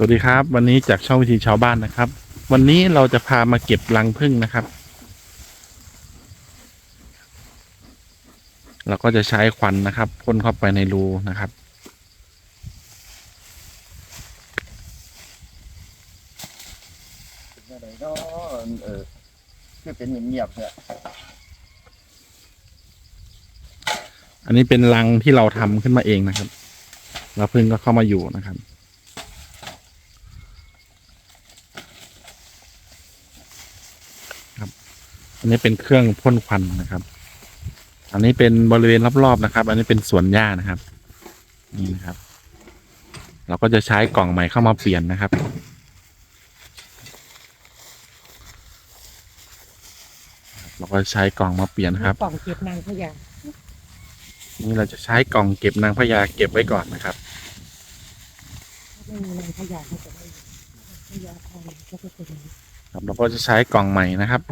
สวัสดีครับ วันนี้จากช่องวิธีชาวบ้านนะครับ วันนี้เราจะพามาเก็บรังผึ้งนะครับ เราก็จะใช้ควันนะครับพ่นเข้าไปในรูนะครับเป็นอะไรเนาะเออคือเป็นเงียบๆเนี่ยอันนี้เป็นรังที่เราทำขึ้นมาเองนะครับ แล้วผึ้งก็เข้ามาอยู่นะครับครับ อันนี้เป็นเครื่องพ่นควันนะครับ อันนี้เป็นบริเวณรอบๆนะครับ อันนี้เป็นสวนหญ้านะครับ นี่นะครับ เราก็จะใช้กล่องใหม่เข้ามาเปลี่ยนนะครับเราก็ใช้กล่องมาเปลี่ยนครับ กล่องเก็บนางพญา นี่เราจะใช้กล่องเก็บนางพญาเก็บไว้ก่อนนะครับ ไม่มีนางพญาเขาจะไม่พญาทองก็จะเป็นอย่างนี้ครับเราก็จะใช้กล่องใหม่นะครับ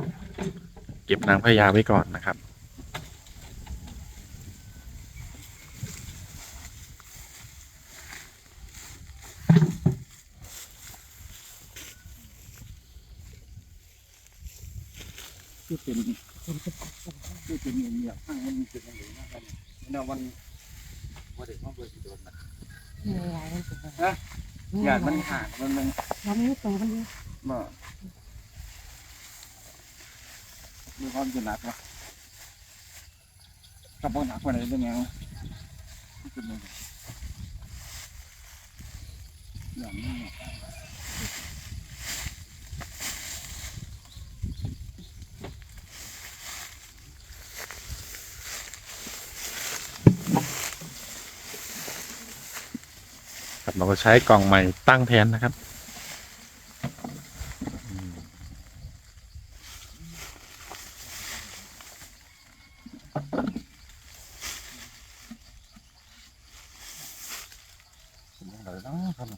เก็บนางพญาไว้ก่อนนะครับ คือเป็นคนจะตัดกันคือเป็นเงียบๆข้างมันเป็นอะไรนะครับเนาะวันวันเด็กมันเบิดสิโดนนะเหนื่อยมันจะฮะญาติมันห่างมันมันเราไม่โตมันเยอะบ่ มีความจะหนักวะกับบ่หนักกว่าไหนเป็นยังมันเป็นยังไงอย่างนี้เนาะครับเราก็ใช้กล่องใหม่ตั้งแทนนะครับอืม เป็นยังไงเนาะครับ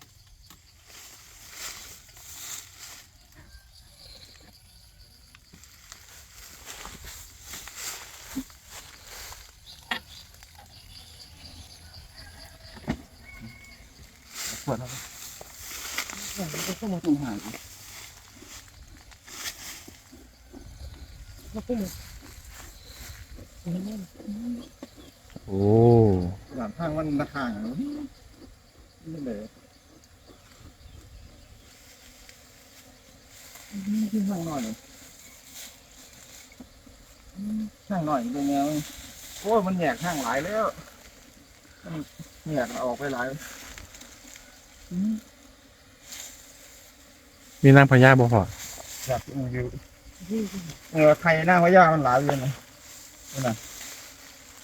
ป วดแล้วเหมือนมันก็หมดมันหายมันก็หมดอันนี้โอ้หลังข้างมันห่างนี่เลยนี่คือข้างหน่อยข้างหน่อยเป็นแนวโอ้ยมันแยกข้างหลายแล้วมันแยกออกไปหลายอื มมีนางพญาบ่พออยากอยู่ที่เออไทยหน้าพญามันหลายเลยนะนี่นะ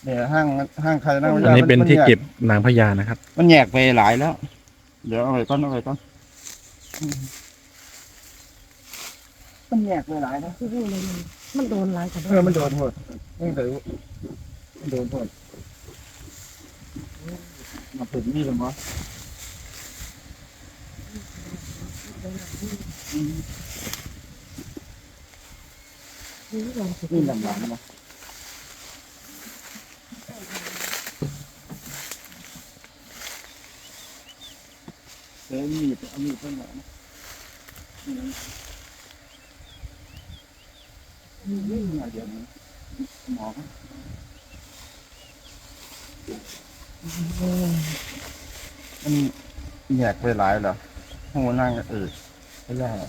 เนี่ยห้างห้างไทยหน้าพอัญานนี้เป็นที่มัแยเก็บนางพญานะครับ มันแยกไปหลายแล้ว เดี๋ยวเอาไปก้อนเอาไปก้อนอืมมันแยกไปหลายแล้วที่พูดเลยมันมันโดนหลายกับเออมันโดนหมดนี่เดี๋ยวมันโดนหมดมาถึงนี่แล้วมั้ง นี่ลองสินี่ลำบากมั้งเดี๋ยวมีดเอามีดไปหน่อยนะนี่นี่หน่อยเดียวนะหมอมันแยกไปหลายเหรอ โหนั่งเออไม่ได้เหรอ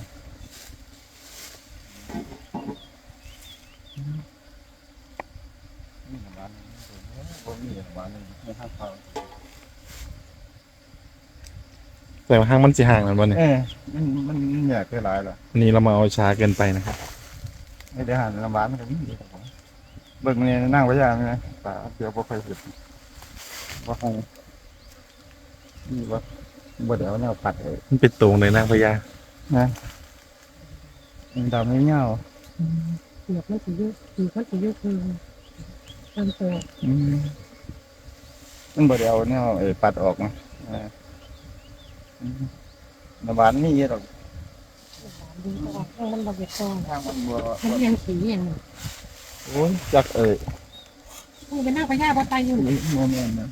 นี่หวานผมมีหวานไม่ห้ามเขาแต่ว่าห้างมันจะห่างกันบ่เนี่ยเออมันมันอยากไปหลายเหรออันนี้เรามาเอาช้าเกินไปนะครับไม่ได้หันลำบากมันก็มีครับผมเบิ่งเนี่ยนั่งไว้ยางนะตาเดี๋ยวบ่ค่อยเห็นว่าคงนี่ว่า บ่เดี๋ยวแนวปัดเลยมันเป็นตรงเลยนางพญานะมันดำไม่เงาเปลือกมันสีเยอะสีมันสีเยอะคือลำตัวอืมมันบ่เดี๋ยวแนวเออปัดออกมาอ่าอืมน้ำหวานมีเยอะหรอกดีกว่าให้มันระเบิดกองทางมันบ่มันยังสีอย่างโอ้ยจักเอ่ยนี่เป็นนางพญาบนไตอยู่นี่โมเมนต์นะ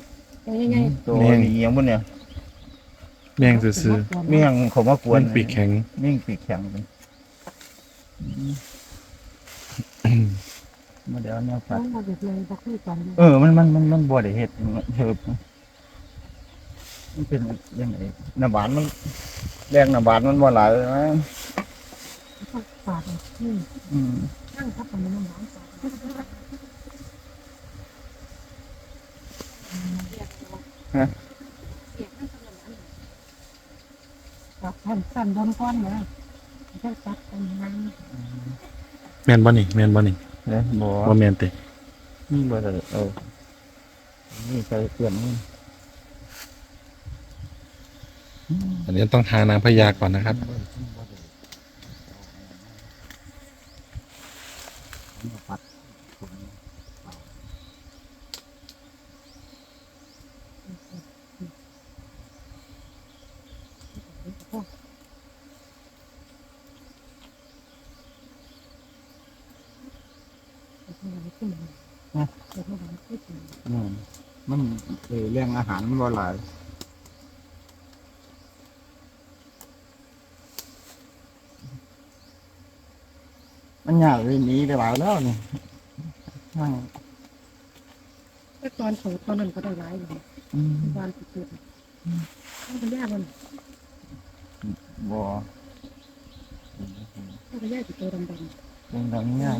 ยังไงตัวนี้ยังบนเนี่ย แมงซื่อเมี่ยงเขามากๆวนมันปีกแข็งเมี่ยงปีกแข็งเลยมาเดี๋ยวเนี่ยต้ปัอดงมาเด็กเลยบ่คุยกันเออ มันมันมันมันบ่ได้เฮ็ดมันเฮ็ดมันเป็นยังไงน้ำหวานมันแรงน้ำหวานมันบ่หลายนะต้องฝากอืมอืมนั่งทับมันน้ำหวานกับ ท่านสั่นโดนก้อนนะจะจับกันนั้นแม่นบ่นี่แม่นบ่นี่เด้บ่บ่แม่นเตะนี่บ่ได้เออนี่ใส่เปลี่ยนนี่อันนี้ต้องทานางพญาก่อนนะครับปัด อืมมันเออเรื่องอาหารมันบ่หลายมันยากเลยหนีไปหลายแล้วนี่นั่งแต่ตอนเขาตอนนั้นก็ได้ร้ายเลยอืมตอนสุดๆต้องไปยากมันบ่ต้องไปยากติดตัวดำเป็นทางๆยาก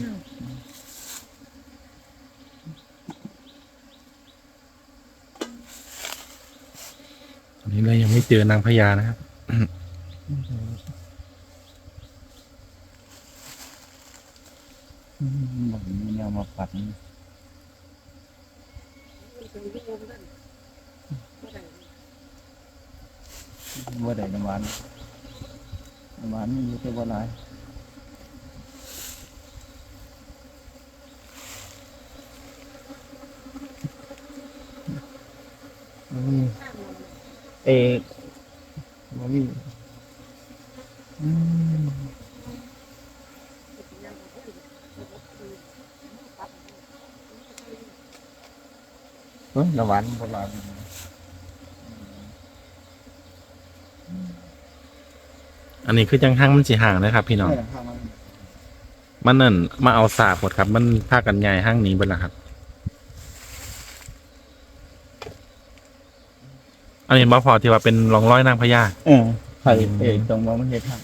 อันนี้เรายังไม่เจอนางพญานะครับอืมบ่มีแนวมาปัดนี่บ่ได้น้ำหวานน้ำหวานมีอยู่แต่บ่หลายอืม เอกบ่มีอืมเฮ้ยน้ำหวานบ่หลายอันนี้คือจังห้างมันสิห่างนะครับ พี่น้องเออข้างมันมันนั่นมาเอาสาบหมดครับ มันพากันใหญ่ห้างหนี้ไปแล้วครับ อันนี้มาพอที่ว่าเป็นรองร้อยนางพญา เออไข่เอกตรงว่ามันเฮ็ดทาง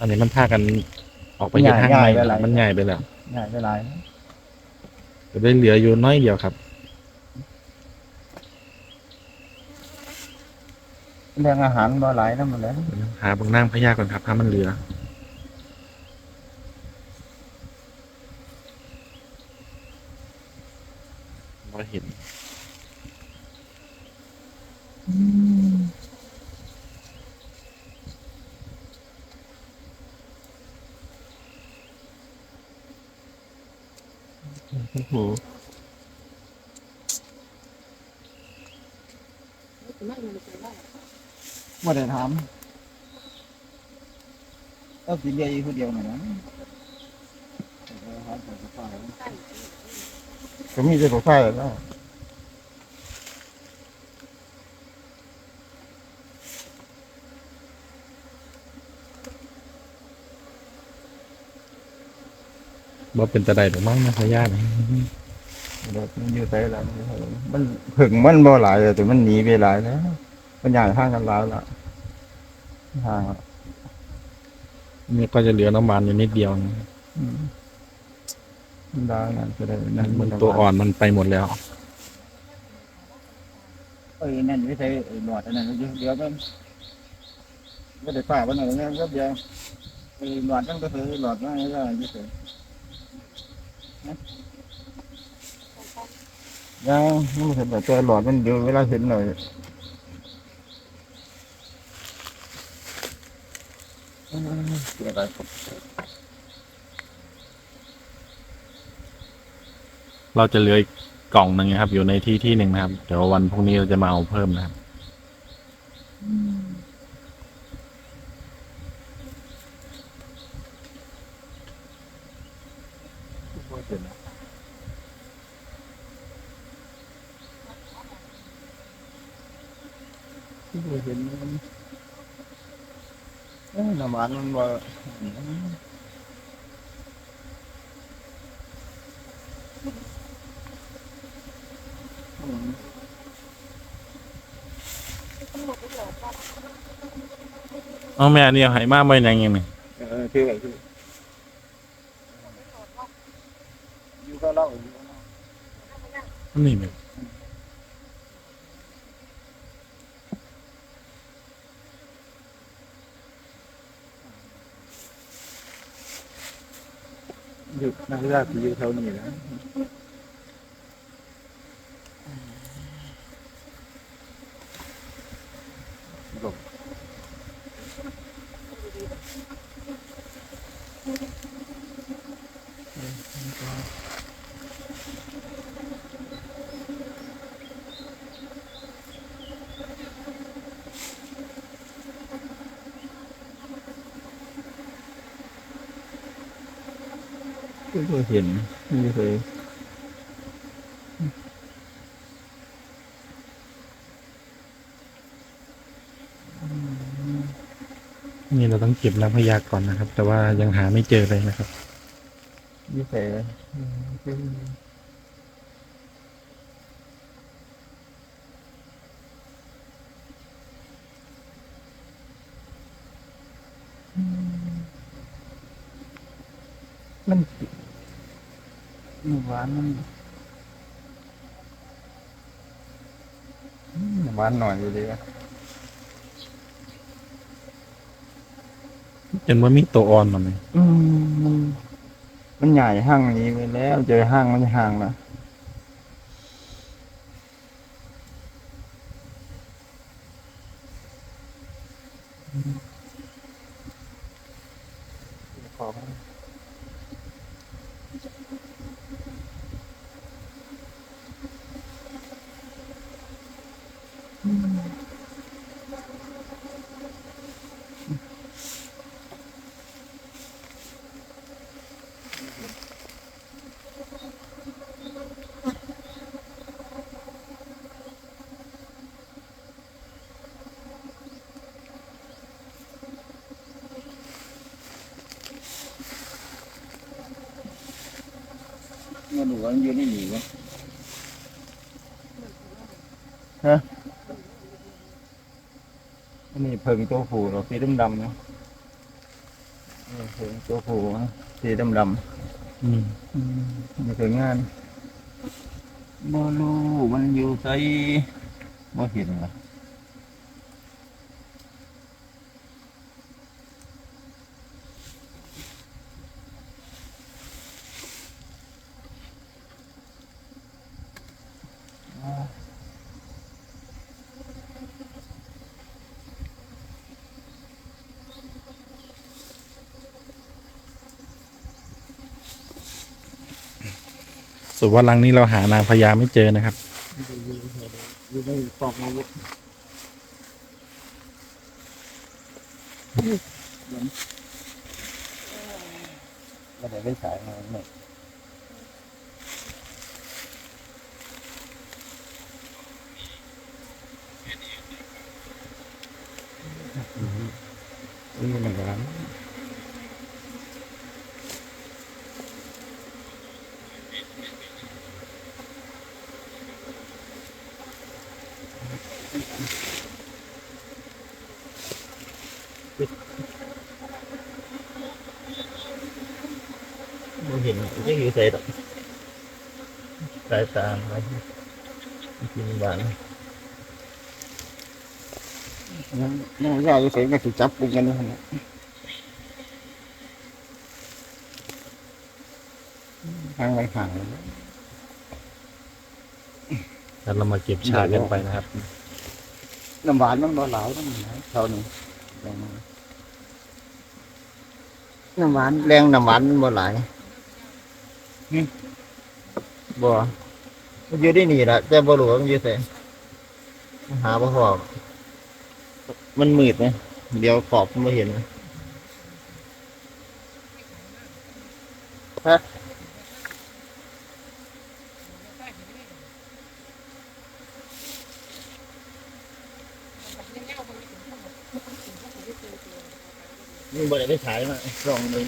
อันนี้มันพากันออกไปเห็นห้างใหญ่ใหม่ไปหลาย มันใหญ่ไปแล้วง่ายได้หลายนะจะได้เหลืออยู่น้อยเดียวครับเรื่องอาหารบ่หลายนำมันแหล้วหาเบางนางพญาก่อนครับถ้ามันเหลือ เราเห็น โอ้โห บ่ได้ถามเอากินเดียวอยู่คนเดียวหนั่นนะก็มีแต่ผู้ชายแล้วบ่เป็นตะไดหรือมั้งนางพญานี่ ดี๋ยวมันอยู่ไสแล้วมันผึ่งมันบ่หลายแต่มันหนีไปหลายแล้วมันย้ายทางกันหลายแล้วทางนี่ก็จะเหลือน้ำหวานอยู่นิดเดียวนะอืมมันได้นั่นก็ได้มันตัวอ่อนมันไปหมดแล้วเอ้ยนั่นไม่ใช่ไอ้หลอดอันนั้นเดี๋ยวเดี๋ยวมันไม่ได้ฝ่าวันไหนเนี่ยก็เดียวไอ้หลอดนั่นก็คือหลอดนั่นก็ยี่สิบ นะยังไม่เห็นแต่ตัวหลอดมันเดี๋ยวเวลาเห็นหน่อยเกิดอะไรเราจะเหลืออีกกล่องหนึ่งนะครับ อยู่ในที่ที่หนึ่งนะครับ เดี๋ยววันพรุ่งนี้เราจะมาเอาเพิ่มนะครับ บบ่เห็นมันเอ้ยน้ำหวานมันบ่อืมเอาแม่เนี่ยหายมากไปไหนยังไงเออคือแบบคืออยู่ก็เล่าอยู่ก็เล่านี่แบบ อยู่นักคือยู่แถวนี้นะ ไม่เคยเห็นไม่เคยนี่เราต้องเก็บนางพญาก่อนนะครับ แต่ว่ายังหาไม่เจอเลยนะครับไม่เคยมันมั นหวานมันอืมหวานหน่อยอยู่ดีวะจนว่ามีตัวอ่อนมาไหมอืมมันมันใหญ่ห้างนี้ไปแล้วเจอห้างมันจะห่างละขอบ คุณเงินหลวงอยู่ในนี่วะฮะอันนี้เพิงตัวผูเราสีดำดำๆนะนี่เพิงตัวผูนะสีดำดำอืมๆนี่เพิงงานบ่รู้มันอยู่ไสบ่เห็นละ สุดว่ารังนี้เราหานางพญาไม่เจอนะครับอยู่ในปอกมาวุธก็ได้ไปฉายมาเนี่ยนี่มันร้าน บ่เห็นจะอยู่ใส่ดอกสายตาไปกินบ้านนั่นนั่นยากอยู่ใส่ก็สิจับปุกกันนี่หั่นน่ะทางมันห่างแล้วเรามาเก็บฉากกันไปนะครับน้ำหวานมันบ่หลายมันหลายเท่านี้แรงมันน้ำหวานแรงน้ำหวานมันบ่หลาย หึ บ่มันอยู่ด้หนีละแต่บ่รู้ว่มันอยู่ไสมันหาบ่หอมันมืดนะเดี๋ยวขอบมันบ่เห็นนะฮะนี่บ่ได้ไปขายมาลองเลย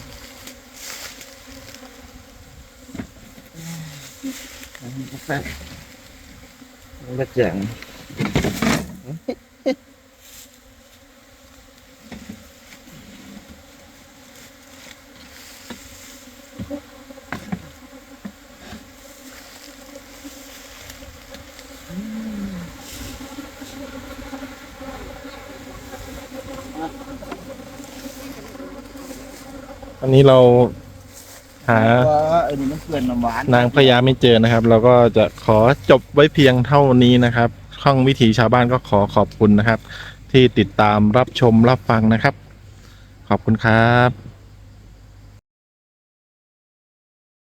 กาแฟมันก็แจ๋งอันนี้เราหาว่าอั นนี้มันเกลือนน้ำหวานนางพญาไม่เจอนะครับ เราก็จะขอจบไว้เพียงเท่านี้นะครับช่องวิถีชาวบ้านก็ขอขอบคุณนะครับ ที่ติดตามรับชมรับฟังนะครับ ขอบคุณครับ